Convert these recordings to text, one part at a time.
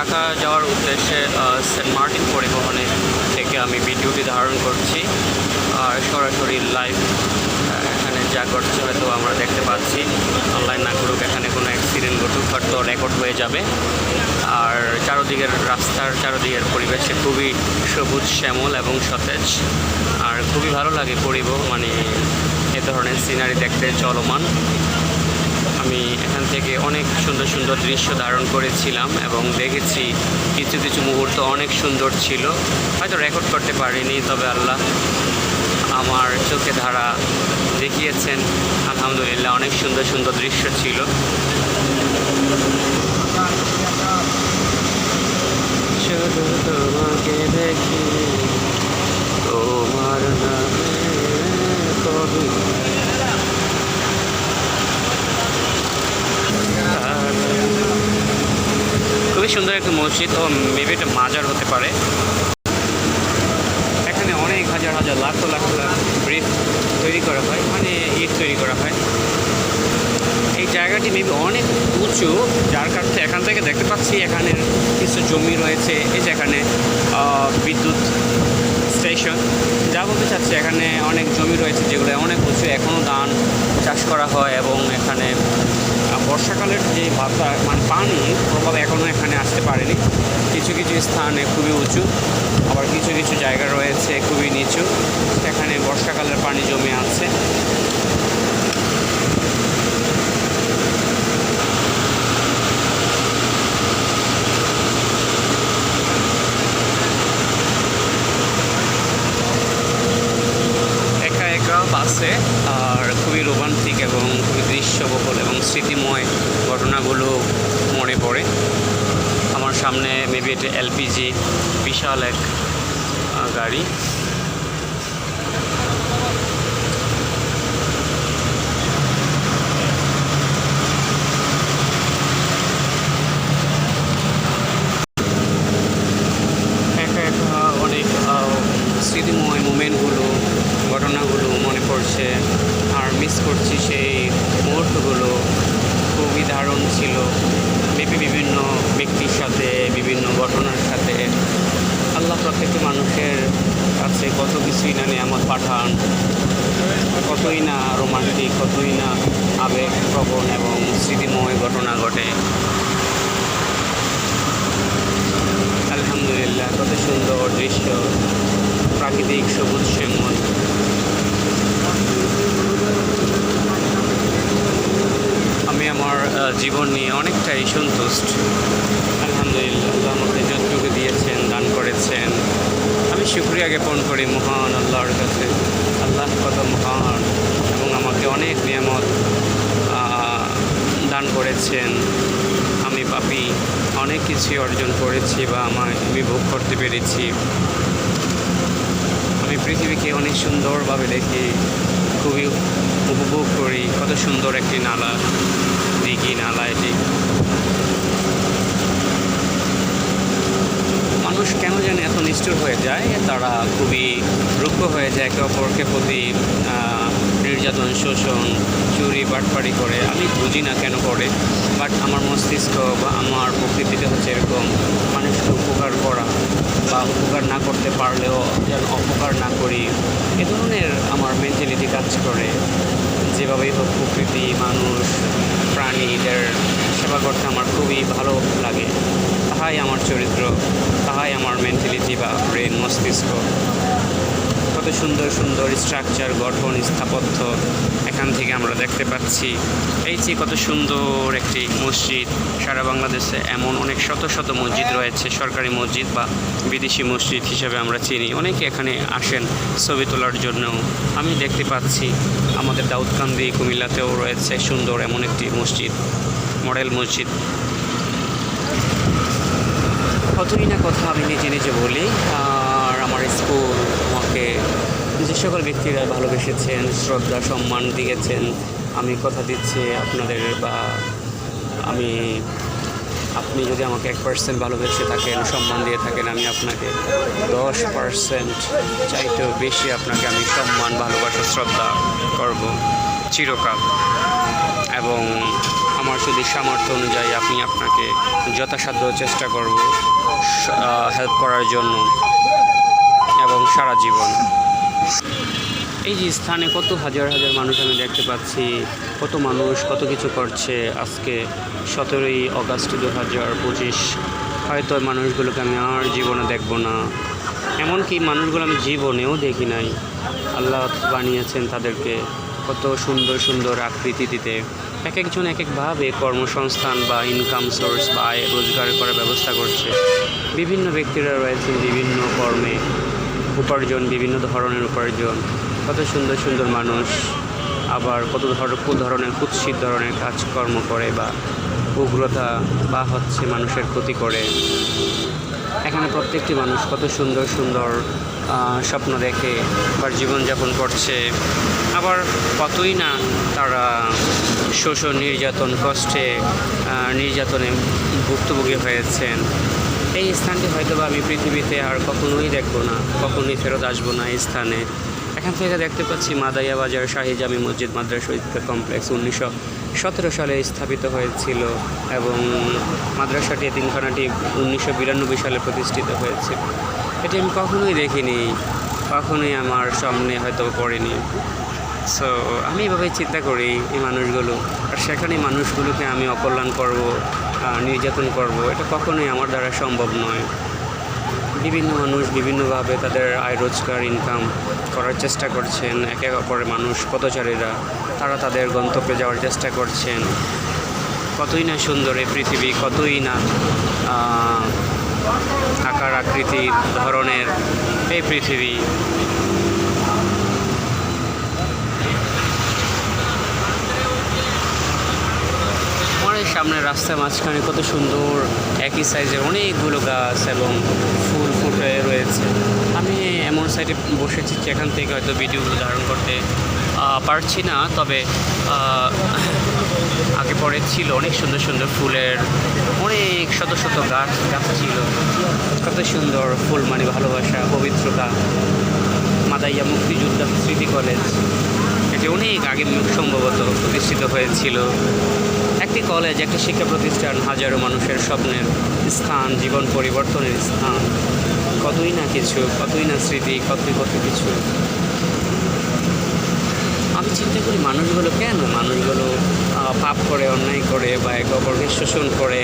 ঢাকা যাওয়ার উদ্দেশ্যে Saint Martin পরিবহনে থেকে আমি ভিডিওটি ধারণ করছি। আর সরাসরি লাইভ এখানে যা ঘটছে হয়তো আমরা দেখতে পাচ্ছি। অনলাইন না করুক, এখানে কোনো অ্যাক্সিডেন্ট ঘটুক, হয়তো রেকর্ড হয়ে যাবে। আর চারোদিকের রাস্তার চারোদিকের পরিবেশে খুবই সবুজ, শ্যামল এবং সতেজ। আর খুবই ভালো লাগে পরিবহন মানে এ ধরনের সিনারি দেখতে চলমান। আমি এখান থেকে অনেক সুন্দর সুন্দর দৃশ্য ধারণ করেছিলাম এবং দেখেছি কিছু কিছু মুহূর্ত অনেক সুন্দর ছিল। হয়তো রেকর্ড করতে পারিনি, তবে আল্লাহ আমার চোখে ধারা দেখিয়েছেন। আলহামদুলিল্লাহ, অনেক সুন্দর সুন্দর দৃশ্য ছিল। দেখি, তোমার নামে কবিতা সুন্দর একটা মসজিদ ও মেবি এটা মাজার হতে পারে। এখানে অনেক হাজার হাজার লাখ লাখ ব্রিজ তৈরি করা হয় মানে ইট তৈরি করা হয়। এই জায়গাটি মেবি অনেক উঁচু যার কারণে এখান থেকে দেখতে পাচ্ছি এখানে কিছু জমি রয়েছে এই যে এখানে আহ, বিদ্যুৎ স্টেশন। যা বলতে চাচ্ছি এখানে অনেক জমি রয়েছে যেগুলো অনেক উঁচু এখনও ধান চাষ করা হয় এবং এখানে বর্ষাকালের যে বাতা মানে পানি প্রভাব এখনও এখানে আসতে পারেনি। কিছু কিছু স্থানে খুবই উঁচু, আবার কিছু কিছু জায়গা রয়েছে খুবই নিচু এখানে বর্ষাকালের পানি জমে আছে। আর খুবই রোমান্টিক এবং খুবই দৃশ্যবহুল এবং স্মৃতিময় ঘটনাগুলো মনে পড়ে। আমার সামনে মেবি এটা এলপিজি বিশাল এক গাড়ি একা একা অনেক আহ, স্মৃতিময় মুমেন্টগুলো ঘটনাগুলো মনে পড়ছে আর মিস করছি সেই মুহূর্তগুলো খুবই দারুণ ছিল মেবি বিভিন্ন ব্যক্তির সাথে বিভিন্ন ঘটনার সাথে আল্লাহ প্রত্যেকটি মানুষের কাছে কিছুই না নিয়ামত পাঠান। কতই না রোমান্টিক কতই না আবেগপ্রবণ এবং স্মৃতিময় ঘটনা ঘটে। আলহামদুলিল্লাহ, কত সুন্দর দৃশ্য। প্রাকৃতিক সবুজ শ্যামল। আমি আমার জীবন নিয়ে অনেকটাই সন্তুষ্ট আলহামদুলিল্লাহ আল্লাহ আমাকে যতটুকু দিয়েছেন দান করেছেন আমি শুক্রিয়া জ্ঞাপন করি মহান আল্লাহর কাছে আল্লাহ কত মহান এবং আমাকে অনেক নিয়ামত আহ, দান করেছেন আমি পাপি, অনেক কিছুই অর্জন করেছি বা আমার আমি ভোগ করতে পেরেছি। আমি পৃথিবীকে অনেক সুন্দরভাবে দেখি, খুবই উপভোগ করি। কত সুন্দর একটি নালা, দিঘি নালা এটি। মানুষ কেন যেন এত নিষ্ঠুর হয়ে যায়? তারা খুবই রুক্ষ হয়ে যায় একে অপরকে প্রতি নির্যাতন শোষণ চুরি, বাটপাড়ি করে, আমি বুঝি না কেন করে বাট আমার মস্তিষ্ক বা আমার প্রকৃতিতে হচ্ছে এরকম মানুষকে উপকার করা বা উপকার না করতে পারলেও যেন অপকার না করি, এ ধরনের আমার মেন্টালিটি কাজ করে। যেভাবেই হোক প্রকৃতি, মানুষ, প্রাণীদের সেবা করতে আমার খুবই ভালো লাগে। তাহাই আমার চরিত্র, তাহাই আমার মেন্টালিটি বা ব্রেন মস্তিষ্ক। কত সুন্দর সুন্দর স্ট্রাকচার গঠন, স্থাপত্য এখান থেকে আমরা দেখতে পাচ্ছি। এই যে কত সুন্দর একটি মসজিদ। সারা বাংলাদেশে এমন অনেক শত শত মসজিদ রয়েছে। সরকারি মসজিদ বা বিদেশি মসজিদ হিসেবে আমরা চিনি। অনেকে এখানে আসেন ছবি তোলার জন্য আমি দেখতে পাচ্ছি আমাদের দাউদকান্দি কুমিল্লাতেও রয়েছে সুন্দর এমন একটি মসজিদ, মডেল মসজিদ। কতই না কথা আমি নিজে নিজে বলি, আর আমার স্কুল আমাকে যে সকল ব্যক্তিরা ভালোবেসেছেন, শ্রদ্ধা, সম্মান দিয়েছেন, আমি কথা দিচ্ছি আপনাদের বা আমি, আপনি যদি আমাকে এক পার্সেন্ট ভালোবেসে থাকেন, সম্মান দিয়ে থাকেন, আমি আপনাকে দশ পার্সেন্ট চাইতেও বেশি আপনাকে আমি সম্মান, ভালোবাসা, শ্রদ্ধা করব চিরকাল। এবং আমার যদি সামর্থ্য অনুযায়ী আমি আপনাকে যথাসাধ্য চেষ্টা করব হেল্প করার জন্য এবং সারা জীবন। এই যে স্থানে কত হাজার হাজার মানুষ আমি দেখতে পাচ্ছি, কত মানুষ কত কিছু করছে আজকে সতেরোই আগস্ট দু হাজার পঁচিশ। হয়তো মানুষগুলোকে আমি আর জীবনে দেখব না। এমনকি মানুষগুলো আমি জীবনেও দেখি নাই। আল্লাহ বানিয়েছেন তাদেরকে কত সুন্দর সুন্দর আকৃতি দিতে। এক একজন এক একভাবে কর্মসংস্থান বা ইনকাম সোর্স বা আয় রোজগার করার ব্যবস্থা করছে। বিভিন্ন ব্যক্তিরা রয়েছেন বিভিন্ন কর্মে। উপার্জন, বিভিন্ন ধরনের উপার্জন। কত সুন্দর সুন্দর মানুষ। আবার কত ধরনের ধরনের কুৎসিত ধরনের কাজকর্ম করে বা উগ্রতা বা হচ্ছে মানুষের ক্ষতি করে। এখানে প্রত্যেকটি মানুষ কত সুন্দর সুন্দর স্বপ্ন দেখে বা জীবনযাপন করছে। আবার কতই না তারা শোষণ, নির্যাতন, কষ্টে নির্যাতনে ভুক্তভোগী হয়েছেন। এই স্থানটি হয়তো বা আমি পৃথিবীতে আর কখনোই দেখব না, কখনোই ফেরত আসব না এই স্থানে। এখান থেকে দেখতে পাচ্ছি মাদাইয়া বাজার শাহী জামি মসজিদ মাদ্রাসা ইফতার কমপ্লেক্স উনিশশো সতেরো সালে স্থাপিত হয়েছিল এবং মাদ্রাসাটি তিনখানাটি উনিশশো বিরানব্বই সালে প্রতিষ্ঠিত হয়েছে। এটি আমি কখনোই দেখিনি, কখনোই আমার সামনে হয়তো পড়েনি। সো আমি এভাবেই চিন্তা করি এই মানুষগুলো, আর সেখানে মানুষগুলোকে আমি অকল্যাণ করব। নির্যাতন করব, এটা কখনোই আমার দ্বারা সম্ভব নয়। বিভিন্ন মানুষ বিভিন্নভাবে তাদের আয় রোজগার ইনকাম করার চেষ্টা করছেন, একে অপরের মানুষ, পথচারীরা, তারা তাদের গন্তব্যে যাওয়ার চেষ্টা করছেন। কতই না সুন্দর এই পৃথিবী, কতই না আকার, আকৃতি, ধরনের এই পৃথিবী। সামনের রাস্তার মাঝখানে কত সুন্দর একই সাইজের অনেকগুলো গাছ এবং ফুল ফুটে রয়েছে। আমি এমন সাইডে বসেছি যেখান থেকে হয়তো ভিডিওগুলো ধারণ করতে পারছি না, তবে আগে পরে ছিল অনেক সুন্দর সুন্দর ফুলের, অনেক শত শত গাছ গাছ ছিল। কত সুন্দর ফুল মানে ভালোবাসা পবিত্রতা মাদাইয়া মুক্তিযোদ্ধা স্মৃতি কলেজ। এটি অনেক আগে সম্ভবত প্রতিষ্ঠিত হয়েছিল। একটি কলেজ একটি শিক্ষা প্রতিষ্ঠান হাজারো মানুষের স্বপ্নের স্থান, জীবন পরিবর্তনের স্থান। কতই না কিছু, কতই না স্মৃতি, কতই কত কিছু। আমি চিন্তা করি মানুষগুলো কেন? মানুষগুলো পাপ করে, অন্যায় করে বা একে অপরকে শোষণ করে,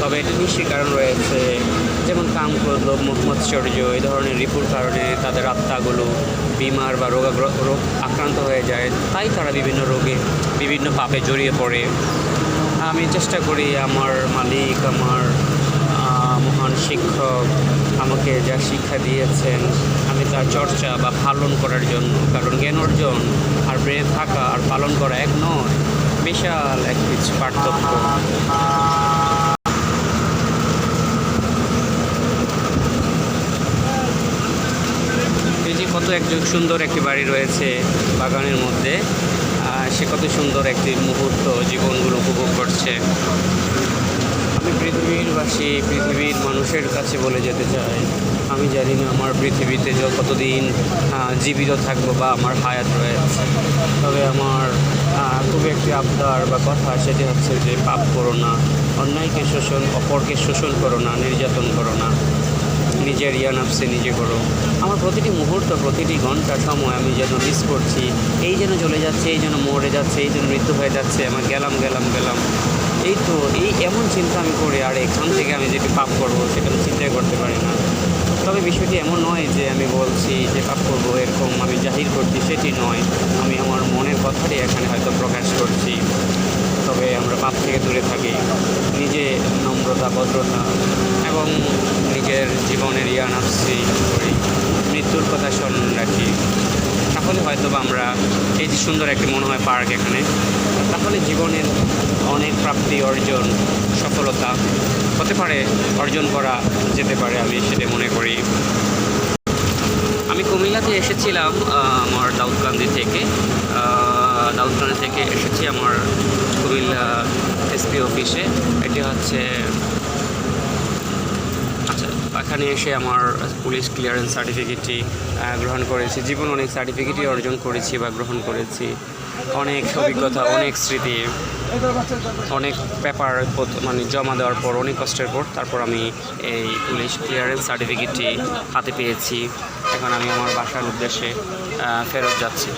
তবে এটা নিশ্চয়ই কারণ রয়েছে। যেমন কাম ক্রোধ মোহাম্মদচর্য এই ধরনের রিপুর কারণে তাদের আত্মাগুলো বিমার বা রোগাগ্র রোগ আক্রান্ত হয়ে যায়। তাই তারা বিভিন্ন রোগে, বিভিন্ন পাপে জড়িয়ে পড়ে। আমি চেষ্টা করি আমার মালিক, আমার মহান শিক্ষক আমাকে যা শিক্ষা দিয়েছেন, আমি তার চর্চা বা পালন করার জন্য। কারণ জ্ঞান অর্জন আর বেড়ে থাকা আর পালন করা এক নয়। বিশাল এক কিছু পার্থক্য। কত একজন সুন্দর একটি বাড়ি রয়েছে বাগানের মধ্যে সে কত সুন্দর একটি মুহূর্ত জীবনগুলো উপভোগ করছে। আমি পৃথিবীর বাসী পৃথিবীর মানুষের কাছে বলে যেতে চাই, আমি জানি না আমার পৃথিবীতে কতদিন জীবিত থাকব বা আমার হায়াত রয়েছে, তবে আমার আহ, খুব একটি আবদার বা কথা সেটি হচ্ছে যে পাপ করো না অন্যায়কে শোষণ অপরকে শোষণ করো না নির্যাতন করো না নিজের ইয়া নাফসে নিজে করো। আমার প্রতিটি মুহূর্ত প্রতিটি ঘণ্টা সময় আমি যেন মিস করছি এই যেন চলে যাচ্ছে এই যেন মরে যাচ্ছে এই যেন মৃত্যু হয়ে যাচ্ছে আমার গেলাম গেলাম গেলাম। এই তো এই এমন চিন্তা আমি করি আর এখান থেকে আমি যেটি পাপ করব সেটা আমি চিন্তাই করতে পারি না। তবে বিষয়টি এমন নয় যে আমি বলছি যে পাপ করব এরকম আমি জাহির করছি সেটি নয়। আমি আমার মনের কথাটি এখানে হয়তো প্রকাশ করছি। তবে আমরা পাপ থেকে দূরে থাকি। নিজে নম্রতা, ভদ্রতা এবং নিজের জীবনের ইয়া নাফসি করি। মৃত্যুর কথা স্মরণ রাখি। তাহলে হয়তো আমরা এই যে সুন্দর একটি মনে হয় পার্ক এখানে, তাহলে জীবনের অনেক প্রাপ্তি অর্জন, সফলতা হতে পারে, অর্জন করা যেতে পারে আমি সেটা মনে করি। আমি কুমিল্লাতে এসেছিলাম আমার দাউদকান্দি থেকে। আহ, থেকে এসেছি আমার কুমিল্লা এসপি অফিসে এটি হচ্ছে আচ্ছা এখানে এসে আমার পুলিশ ক্লিয়ারেন্স সার্টিফিকেটটি গ্রহণ করেছি। জীবন অনেক সার্টিফিকেটই অর্জন করেছি বা গ্রহণ করেছি। অনেক অভিজ্ঞতা অনেক স্মৃতি অনেক পেপার মানে জমা দেওয়ার পর অনেক কষ্টের পর তারপর আমি এই পুলিশ ক্লিয়ারেন্স সার্টিফিকেটটি হাতে পেয়েছি। এখন আমি আমার বাসার উদ্দেশ্যে ফেরত যাচ্ছি।